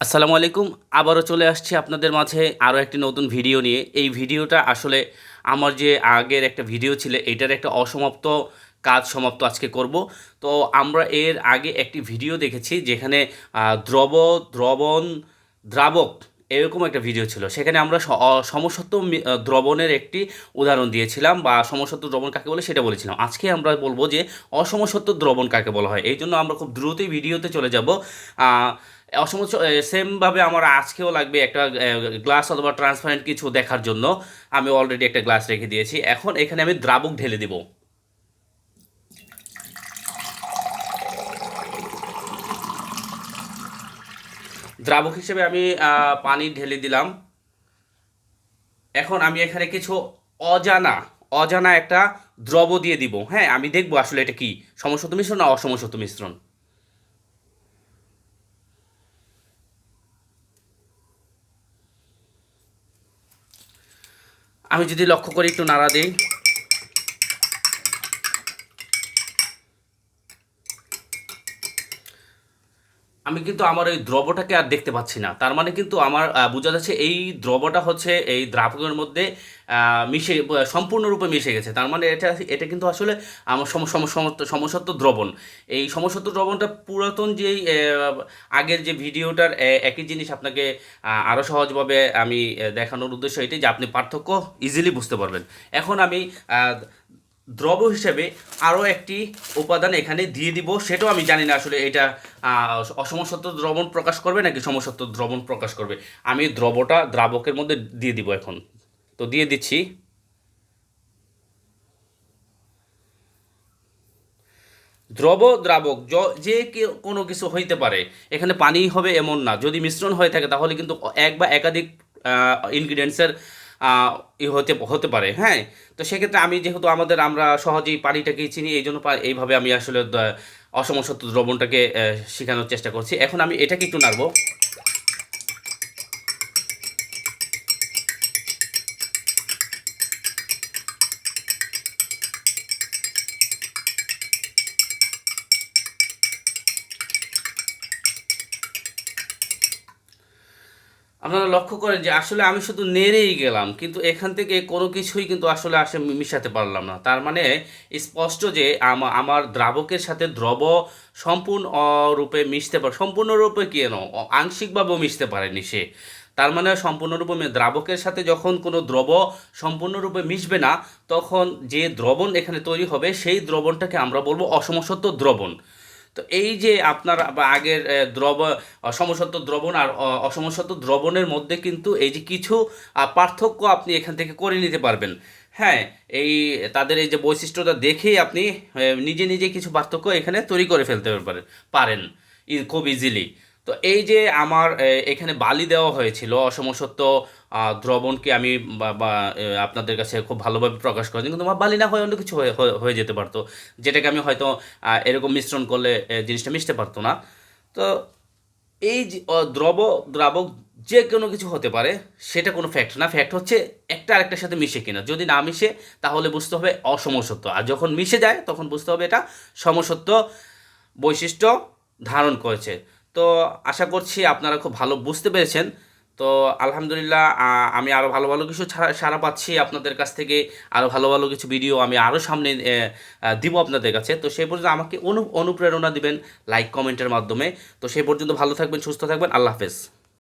আসসালামু আলাইকুম, আবারও চলে আসছি আপনাদের মাঝে আরও একটি নতুন ভিডিও নিয়ে। এই ভিডিওটা আসলে আমার যে আগের একটা ভিডিও ছিল, এটার একটা অসমাপ্ত কাজ সমাপ্ত আজকে করব। তো আমরা এর আগে একটি ভিডিও দেখেছি যেখানে দ্রব, দ্রবণ, দ্রাবক এরকম একটা ভিডিও ছিল। সেখানে আমরা সমসত্ব দ্রবণের একটি উদাহরণ দিয়েছিলাম বা সমসত্ব দ্রবণ কাকে বলে সেটা বলেছিলাম। আজকে আমরা বলব যে অসমসত্ব দ্রবণ কাকে বলা হয়। এই জন্য আমরা খুব দ্রুতই ভিডিওতে চলে যাব। অসম সেমভাবে আমার আজকেও লাগবে একটা গ্লাস অথবা ট্রান্সপারেন্ট কিছু দেখার জন্য। আমি অলরেডি একটা গ্লাস রেখে দিয়েছি। এখন এখানে আমি দ্রাবক ঢেলে দিব। দ্রাবক হিসেবে আমি পানি ঢেলে দিলাম। এখন আমি এখানে কিছু অজানা অজানা একটা দ্রব দিয়ে দিব। হ্যাঁ আমি দেখব আসলে এটা কি সমসত্ব মিশ্রণ না অসমসত্ব মিশ্রণ। আমি যদি লক্ষ্য করি একটু নাড়া দিই। আমি কিন্তু আমার ওই দ্রবটাকে আর দেখতে পাচ্ছি না। তার মানে কিন্তু আমার বোঝা যাচ্ছে এই দ্রবটা হচ্ছে এই দ্রাবকের মধ্যে মিশে সম্পূর্ণরূপে মিশে গেছে। তার মানে এটা এটা কিন্তু আসলে আমার সম সম, সম- সমসত্ব দ্রবণ। এই সমসত্ব দ্রবণটা পুরাতন যেই আগের যে ভিডিওটার একই জিনিস আপনাকে আরও সহজভাবে আমি দেখানোর উদ্দেশ্য এটাই যে আপনি পার্থক্য ইজিলি বুঝতে পারবেন। এখন আমি দ্রব হিসেবে আরও একটি উপাদান এখানে দিয়ে দিব। সেটাও আমি জানি না আসলে এটা অসমসত্ব দ্রবণ প্রকাশ করবে নাকি সমসত্ব দ্রবণ প্রকাশ করবে। আমি দ্রবটা দ্রাবকের মধ্যে দিয়ে দিব এখন। তো দিয়ে দিচ্ছি। দ্রব, দ্রাবক, যে কোনো কিছু হইতে পারে, এখানে পানি হবে এমন না। যদি মিশ্রণ হয়ে থাকে তাহলে কিন্তু এক বা একাধিক ইনগ্রিডিয়েন্টসের হতে হতে পারে হ্যাঁ? তো সেক্ষেত্রে আমি যেহেতু আমাদের, আমরা সহজেই পানিটাকেই চিনি, এই জন্য এইভাবে আমি আসলে অসমসত্ব দ্রবণটাকে শেখানোর চেষ্টা করছি। এখন আমি এটাকে একটু নাড়বো। আপনারা লক্ষ্য করেন যে আসলে আমি শুধু নেড়েই গেলাম, কিন্তু এখান থেকে কোনো কিছুই কিন্তু আসলে আসে মিশাতে পারলাম না। তার মানে স্পষ্ট যে আমা- আমার দ্রাবকের সাথে দ্রব সম্পূর্ণ রূপে মিশতে পারে সম্পূর্ণরূপে কেন আংশিকভাবেও মিশতে পারেনি সে। তার মানে সম্পূর্ণরূপে দ্রাবকের সাথে যখন কোনো দ্রব সম্পূর্ণরূপে মিশবে না, তখন যে দ্রবণ এখানে তৈরি হবে, সেই দ্রবণটাকে আমরা বলব অসমসত্ব দ্রবণ। তো এই যে আপনার আগের দ্রব সমসত্ব দ্রবণ আর অসমসত্ব দ্রবণের মধ্যে কিন্তু এই যে কিছু পার্থক্য আপনি এখান থেকে করে নিতে পারবেন। হ্যাঁ এই তাদের এই যে বৈশিষ্ট্যটা দেখেই আপনি নিজে নিজে কিছু পার্থক্য এখানে তৈরি করে ফেলতে পারেন পারেন খুব ইজিলি তো এই যে আমার এখানে বালি দেওয়া হয়েছিল অসমসত্ব দ্রবণকে আমি আপনাদের কাছে খুব ভালোভাবে প্রকাশ করেছি, কিন্তু আমার বালি না হয়ে অন্য কিছু হয়ে যেতে পারতো, যেটাকে আমি হয়তো এরকম মিশ্রণ করলে জিনিসটা মিশতে পারতো না। তো এই দ্রব, দ্রাবক যে কোনো কিছু হতে পারে, সেটা কোনো ফ্যাক্ট না ফ্যাক্ট হচ্ছে একটা আরেকটার সাথে মিশে কিনা। যদি না মিশে, তাহলে বুঝতে হবে অসমসত্ব আর যখন মিশে যায়, তখন বুঝতে হবে এটা সমসত্ব বৈশিষ্ট্য ধারণ করেছে। তো আশা করছি আপনারা খুব ভালো বুঝতে পেরেছেন। তো আলহামদুলিল্লাহ আমি আরও ভালো ভালো কিছু ছাড়া- সারা পাচ্ছি আপনাদের কাছ থেকে। আরও ভালো ভালো কিছু ভিডিও আমি আরও সামনে দিব আপনাদের কাছে। তো সেই পর্যন্ত আমাকে অনু, অনুপ্রেরণা দিবেন লাইক কমেন্টের মাধ্যমে। তো সেই পর্যন্ত ভালো থাকবেন, সুস্থ থাকবেন, আল্লাহ হাফেজ।